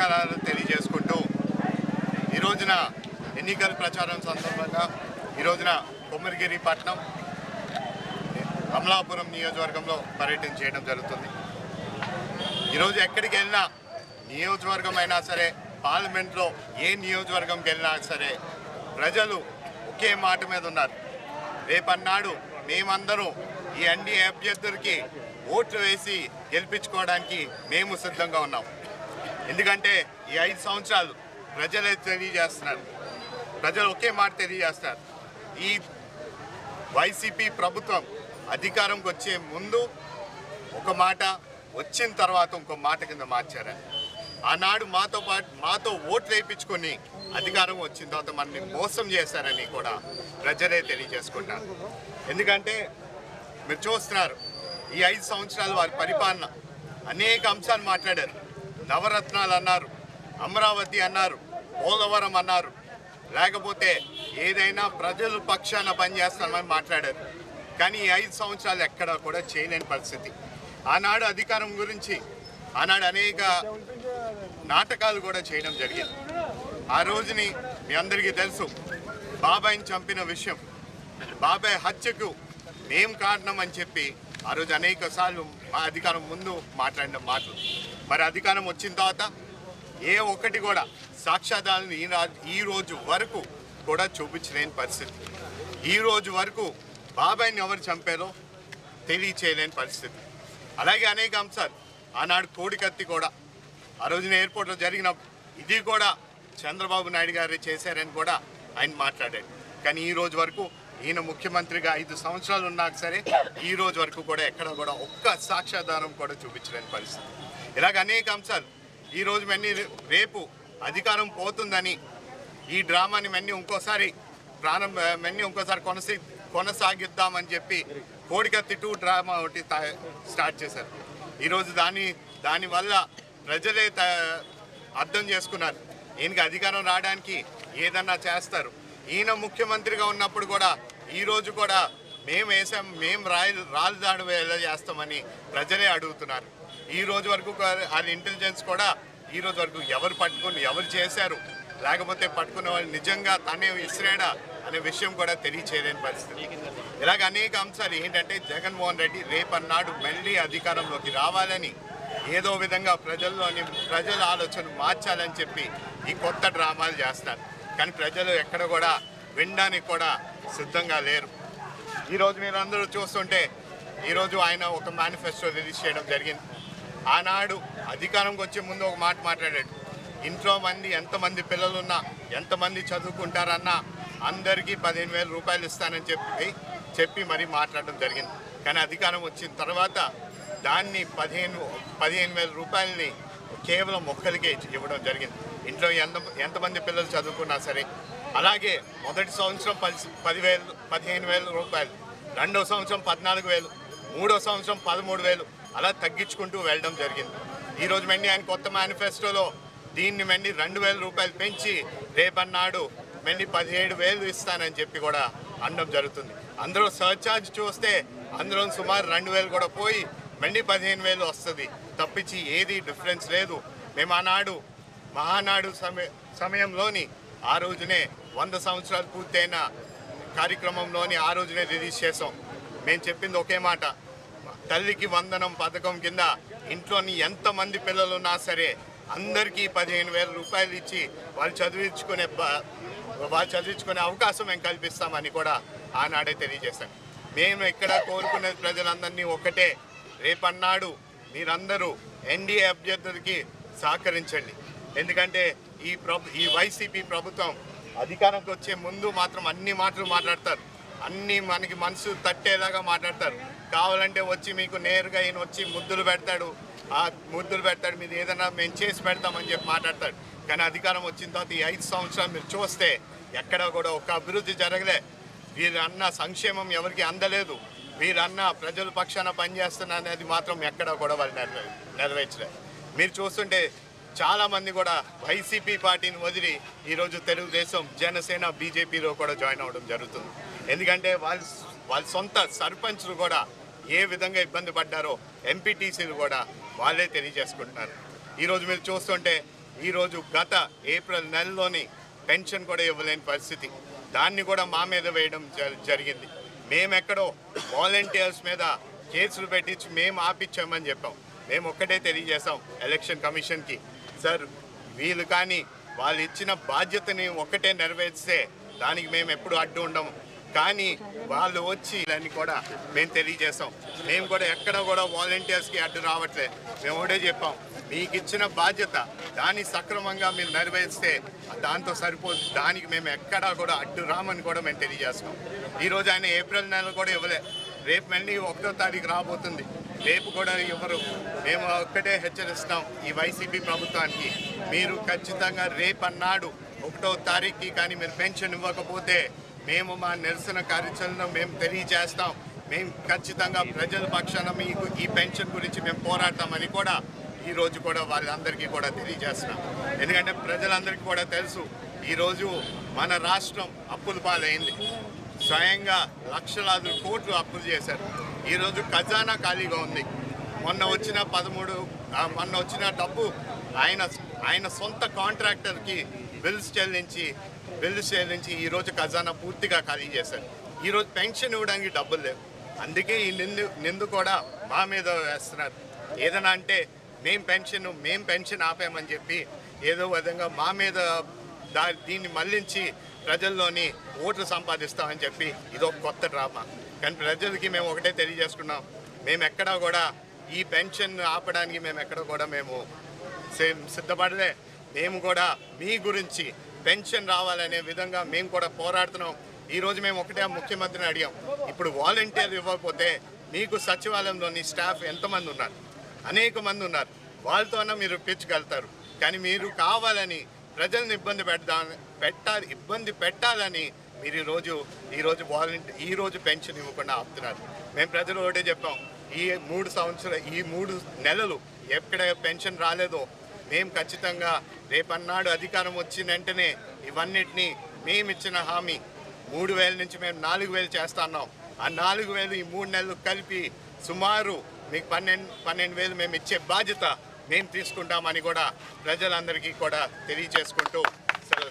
నమస్కారాలు తెలియజేసుకుంటూ ఈ రోజున ఎన్నికల ప్రచారం సందర్భంగా ఈ రోజున కొమ్మరిగిరి పట్నం అమలాపురం నియోజకవర్గంలో పర్యటన చేయడం జరుగుతుంది. ఈరోజు ఎక్కడికి వెళ్ళినా నియోజకవర్గం అయినా సరే పార్లమెంట్లో ఏ నియోజకవర్గంకి వెళ్ళినా సరే ప్రజలు ఒకే మాట మీద ఉన్నారు. రేపన్నాడు మేమందరూ ఈ ఎన్డీఏ అభ్యర్థులకి ఓట్లు వేసి గెలిపించుకోవడానికి మేము సిద్ధంగా ఉన్నాం. ఎందుకంటే ఈ ఐదు సంవత్సరాలు ప్రజలే తెలియజేస్తున్నారు. ప్రజలు ఒకే మాట తెలియజేస్తారు. ఈ వైసీపీ ప్రభుత్వం అధికారంకి వచ్చే ముందు ఒక మాట వచ్చిన తర్వాత ఇంకో మాట కింద మార్చారని. ఆనాడు మాతో పాటు మాతో ఓట్లు వేయించుకొని అధికారం వచ్చిన తర్వాత మనల్ని మోసం చేశారని కూడా ప్రజలే తెలియజేసుకుంటారు. ఎందుకంటే మీరు చూస్తున్నారు ఈ ఐదు సంవత్సరాలు వారి పరిపాలన అనేక అంశాలు మాట్లాడారు. నవరత్నాలు అన్నారు అమరావతి అన్నారు పోలవరం అన్నారు. లేకపోతే ఏదైనా ప్రజల పక్షాన పనిచేస్తామని మాట్లాడారు. కానీ ఈ ఐదు సంవత్సరాలు ఎక్కడ కూడా చేయలేని పరిస్థితి. ఆనాడు అధికారం గురించి ఆనాడు అనేక నాటకాలు కూడా చేయడం జరిగింది. ఆ రోజుని మీ అందరికీ తెలుసు. బాబాయిని చంపిన విషయం. బాబాయ్ హత్యకు మేం కారణం అని చెప్పి ఆ రోజు అనేక సార్లు మా అధికారం ముందు మాట్లాడిన మాటలు. మరి అధికారం వచ్చిన తర్వాత ఏ ఒక్కటి కూడా సాక్ష్యాధారాలను ఈ రా- ఈ రోజు వరకు కూడా చూపించలేని పరిస్థితి. ఈ రోజు వరకు బాబాయ్ని ఎవరు చంపారో తెలియచేయలేని పరిస్థితి. అలాగే అనేక అంశాలు. ఆనాడు కోడికత్తి కూడా ఆ రోజున ఎయిర్పోర్ట్లో జరిగిన ఇది కూడా చంద్రబాబు నాయుడు గారు చేశారని కూడా ఆయన మాట్లాడాడు కానీ ఈ రోజు వరకు ఈయన ముఖ్యమంత్రిగా ఐదు సంవత్సరాలు ఉన్నాక సరే ఈ రోజు వరకు కూడా ఎక్కడ కూడా ఒక్క సాక్ష్యాధారం కూడా చూపించలేని పరిస్థితి. ఇలాగ అనేక అంశాలు. ఈరోజు మన్ని రేపు అధికారం పోతుందని ఈ డ్రామాని మన్ని ఇంకోసారి ప్రారంభ మన్ని ఇంకోసారి కొనసి కొనసాగిద్దామని చెప్పి కోడికత్తి టూ డ్రామా ఒకటి స్టార్ట్ చేశారు. ఈరోజు దాని దానివల్ల ప్రజలే త- అర్థం చేసుకున్నారు. ఈయనకి అధికారం రావడానికి ఏదన్నా చేస్తారు. ఈయన ముఖ్యమంత్రిగా ఉన్నప్పుడు కూడా ఈరోజు కూడా మేము వేసాం మేము రాయలు రాజధాని ఎలా చేస్తామని ప్రజలే అడుగుతున్నారు. ఈ రోజు వరకు ఆయన ఇంటెలిజెన్స్ కూడా ఈ రోజు వరకు ఎవరు పట్టుకుని ఎవరు చేశారు? లేకపోతే పట్టుకున్న వాళ్ళు నిజంగా తనే విసిరేడా అనే విషయం కూడా తెలియచేయలేని పరిస్థితి. ఇలాగ అనేక అంశాలు ఏంటంటే జగన్మోహన్ రెడ్డి రేపన్నాడు మళ్ళీ అధికారంలోకి రావాలని ఏదో విధంగా ప్రజల్లోని ప్రజల ఆలోచన మార్చాలని చెప్పి ఈ కొత్త డ్రామాలు చేస్తారు. కానీ ప్రజలు ఎక్కడ కూడా వినడానికి కూడా సిద్ధంగా లేరు. ఈరోజు మీరు అందరూ చూస్తుంటే ఈరోజు ఆయన ఒక మేనిఫెస్టో రిలీజ్ చేయడం జరిగింది. ఆనాడు అధికారంకి వచ్చే ముందు ఒక మాట మాట్లాడాడు. ఇంట్లో మంది ఎంతమంది పిల్లలున్నా ఎంతమంది చదువుకుంటారన్నా అందరికీ పదిహేను వేల రూపాయలు ఇస్తానని చెప్పి చెప్పి మరీ మాట్లాడడం జరిగింది. కానీ అధికారం వచ్చిన తర్వాత దాన్ని పదిహేను పదిహేను వేల రూపాయలని కేవలం ఒక్కరికే ఇవ్వడం జరిగింది. ఇంట్లో ఎంత ఎంతమంది పిల్లలు చదువుకున్నా సరే. అలాగే మొదటి సంవత్సరం పది పదివేలు పదిహేను వేల రూపాయలు రెండో సంవత్సరం పద్నాలుగు వేలు మూడో సంవత్సరం పదమూడు వేలు అలా తగ్గించుకుంటూ వెళ్ళడం జరిగింది. ఈరోజు వెండి ఆయన కొత్త మేనిఫెస్టోలో దీన్ని వెండి రెండు వేల రూపాయలు పెంచి రేపన్నాడు వెండి పదిహేడు వేలు ఇస్తానని చెప్పి కూడా అనడం జరుగుతుంది. అందరూ సర్చార్జ్ చూస్తే అందులో సుమారు రెండు వేలు కూడా పోయి వెండి పదిహేను వేలు వస్తుంది. తప్పించి ఏది డిఫరెన్స్ లేదు. మేము ఆనాడు మహానాడు సమయ సమయంలోని ఆ రోజునే వంద సంవత్సరాలు పూర్తయిన కార్యక్రమంలోని ఆ రోజునే రిలీజ్ చేసాం మేము చెప్పింది ఒకే మాట. తల్లికి వందనం పథకం కింద ఇంట్లోని ఎంతమంది పిల్లలు ఉన్నా సరే అందరికీ పదిహేను వేల రూపాయలు ఇచ్చి వాళ్ళు చదివించుకునే వాళ్ళు చదివించుకునే అవకాశం మేము కల్పిస్తామని కూడా ఆనాడే తెలియజేశాం మేము ఇక్కడ కోరుకునే ప్రజలందరినీ ఒకటే రేపన్నాడు మీరందరూ ఎన్డీఏ అభ్యర్థులకి సహకరించండి. ఎందుకంటే ఈ ప్రభు ఈ వైసీపీ ప్రభుత్వం అధికారంకి వచ్చే ముందు మాత్రం అన్ని మాటలు మాట్లాడతారు. అన్ని మనకి మనసు తట్టేలాగా మాట్లాడతారు. కావాలంటే వచ్చి మీకు నేరుగా ఈయన వచ్చి ముద్దులు పెడతాడు. ఆ ముద్దులు పెడతాడు మీరు ఏదైనా మేము చేసి పెడతామని చెప్పి మాట్లాడతాడు. కానీ అధికారం వచ్చిన తర్వాత ఈ ఐదు సంవత్సరాలు మీరు చూస్తే ఎక్కడ కూడా ఒక అభివృద్ధి జరగలే. వీరన్న సంక్షేమం ఎవరికి అందలేదు. వీరన్న ప్రజల పక్షాన పనిచేస్తున్న అనేది మాత్రం ఎక్కడ కూడా వాళ్ళు నెరవే నెరవేర్చలేదు మీరు చూస్తుంటే చాలామంది కూడా వైసీపీ పార్టీని వదిలి ఈరోజు తెలుగుదేశం జనసేన బీజేపీలో కూడా జాయిన్ అవ్వడం జరుగుతుంది. ఎందుకంటే వాళ్ళ వాళ్ళ సొంత సర్పంచ్లు కూడా ఏ విధంగా ఇబ్బంది పడ్డారో ఎంపీటీసీలు కూడా వాళ్ళే తెలియజేసుకుంటున్నారు. ఈరోజు మీరు చూస్తుంటే ఈరోజు గత ఏప్రిల్ నెలలోని పెన్షన్ కూడా ఇవ్వలేని పరిస్థితి. దాన్ని కూడా మా మీద వేయడం జ- జరిగింది. మేమెక్కడో వాలంటీర్స్ మీద కేసులు పెట్టించి మేము ఆపించామని చెప్పాం. మేము ఒక్కటే తెలియజేసాం ఎలక్షన్ కమిషన్కి. సార్ వీళ్ళు కానీ వాళ్ళు ఇచ్చిన బాధ్యతని ఒక్కటే నెరవేర్స్తే దానికి మేము ఎప్పుడు అడ్డు ఉండము. కానీ వాళ్ళు వచ్చి అని కూడా మేము తెలియజేస్తాం. మేము కూడా ఎక్కడ కూడా వాలంటీర్స్కి అడ్డు రావట్లే. మేము ఒకటే చెప్పాం మీకు ఇచ్చిన బాధ్యత దాన్ని సక్రమంగా మీరు నెరవేర్స్తే దాంతో సరిపోదు. దానికి మేము ఎక్కడా కూడా అడ్డు రామని కూడా మేము తెలియజేస్తాం. ఈరోజు ఆయన ఏప్రిల్ నెల కూడా ఇవ్వలే. రేపు మళ్ళీ ఒకటో తారీఖు రాబోతుంది. రేపు కూడా ఇవ్వరు. మేము ఒక్కటే హెచ్చరిస్తాం ఈ వైసీపీ ప్రభుత్వానికి. మీరు ఖచ్చితంగా రేపన్నాడు ఒకటో తారీఖుకి కానీ మీరు పెన్షన్ ఇవ్వకపోతే మేము మా నిరసన కార్యాచరణ మేము తెలియజేస్తాం. మేము ఖచ్చితంగా ప్రజల పక్షాన మీకు ఈ పెన్షన్ గురించి మేము పోరాడతామని కూడా ఈరోజు కూడా వాళ్ళందరికీ కూడా తెలియజేస్తున్నాం. ఎందుకంటే ప్రజలందరికీ కూడా తెలుసు ఈరోజు మన రాష్ట్రం అప్పుల పాలైంది. స్వయంగా లక్షలాది కోట్లు అప్పులు చేశారు. ఈరోజు ఖజానా ఖాళీగా ఉంది. మొన్న వచ్చిన పదమూడు మొన్న వచ్చిన డబ్బు ఆయన ఆయన సొంత కాంట్రాక్టర్కి బిల్స్ చెల్లించి వెల్లుసేల్ నుంచి ఈరోజు ఖజానా పూర్తిగా ఖాళీ చేశారు. ఈరోజు పెన్షన్ ఇవ్వడానికి డబ్బులు లేవు. అందుకే ఈ నిందు నిందు కూడా మా మీద వేస్తున్నారు. ఏదైనా అంటే మేం పెన్షన్ మేం పెన్షన్ ఆపామని చెప్పి ఏదో విధంగా మా మీద దా దీన్ని మళ్ళించి ప్రజల్లోని ఓట్లు సంపాదిస్తామని చెప్పి ఇది ఒక కొత్త డ్రామా. కానీ ప్రజలకి మేము ఒకటే తెలియజేసుకున్నాం. మేము ఎక్కడా కూడా ఈ పెన్షన్ ఆపడానికి మేము ఎక్కడ కూడా మేము సిద్ధపడలే. మేము కూడా మీ గురించి పెన్షన్ రావాలనే విధంగా మేము కూడా పోరాడుతున్నాం. ఈరోజు మేము ఒకటే ముఖ్యమంత్రిని అడిగాం. ఇప్పుడు వాలంటీర్ ఇవ్వకపోతే మీకు సచివాలయంలోని స్టాఫ్ ఎంతమంది ఉన్నారు? అనేక మంది ఉన్నారు. వాళ్ళతోనే మీరు ఇప్పించగలుగుతారు కానీ మీరు కావాలని ప్రజల్ని ఇబ్బంది పెడదా పెట్టాలి ఇబ్బంది పెట్టాలని మీరు ఈరోజు ఈరోజు వాలంటీ ఈరోజు పెన్షన్ ఇవ్వకుండా ఆపుతున్నారు. మేము ప్రజలు ఒకటే చెప్పాం. ఈ మూడు సంవత్సరాలు ఈ మూడు నెలలు ఎక్కడ పెన్షన్ రాలేదో మేము ఖచ్చితంగా రేపన్నాడు అధికారం వచ్చిన వెంటనే ఇవన్నిటినీ మేము ఇచ్చిన హామీ. మూడు వేల నుంచి మేము నాలుగు వేలు చేస్తున్నాం ఆ నాలుగు వేలు ఈ మూడు నెలలు కలిపి సుమారు మీకు పన్నెండు పన్నెండు వేలు మేము ఇచ్చే బాధ్యత మేము తీసుకుంటామని కూడా ప్రజలందరికీ కూడా తెలియజేసుకుంటూ